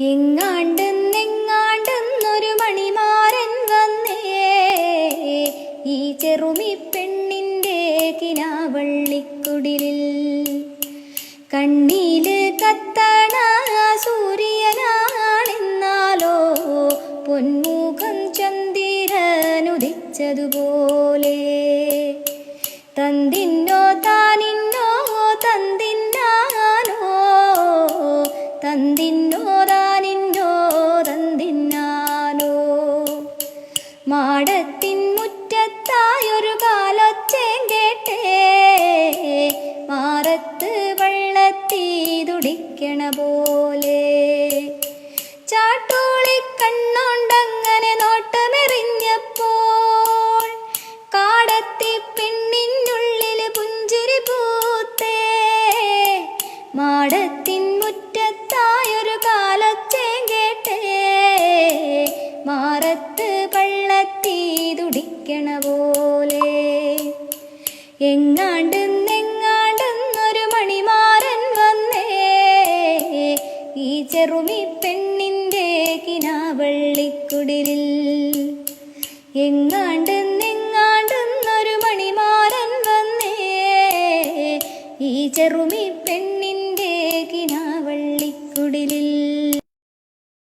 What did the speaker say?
എങ്ങാണ്ടെന്നെങ്ങാണ്ടെന്നൊരു മണിമാരൻ വന്നേ. ഈ ചെറുമി പെണ്ണിന്റെ കിനാവള്ളിക്കുടിലിൽ കണ്ണീൽ കത്തണ സൂര്യനാണെന്നാലോ പൊന്മുഖം ചന്ദിരനുദിച്ചതുപോലെ. തന്തിന്നോ താനിന്നോ തന്തിന്നാനോ തന്തിന്നോ മാടത്തിൻ മുറ്റത്തായൊരു കാലൊച്ചേം കേട്ടേ. മാറത്ത് വള്ളത്തീ തുടിക്കണ പോലെ. ചാട്ടോളി കണ്ണോണ്ടങ്ങനെ നോട്ടമെറിഞ്ഞപ്പോൾ കാടത്തി പെണ്ണിനുള്ളിൽ പുഞ്ചിരി പൂത്തേ. മാടത്തിൻ മുറ്റത്തായൊരു കാലൊച്ചേം കേട്ടേ. മാറത്ത് തുടിക്കണ പോലെ എങ്ങാണ്ടെന്നെങ്ങാണ്ടെന്നൊരു മണിമാരൻ വന്നേ. ഈ ചെറുമി പെണ്ണിന്റെ കിനാവള്ളിക്കുടിലിൽ. എങ്ങാണ്ടെന്നെങ്ങാണ്ടെന്നൊരു മണിമാരൻ വന്നേ. ഈ ചെറുമി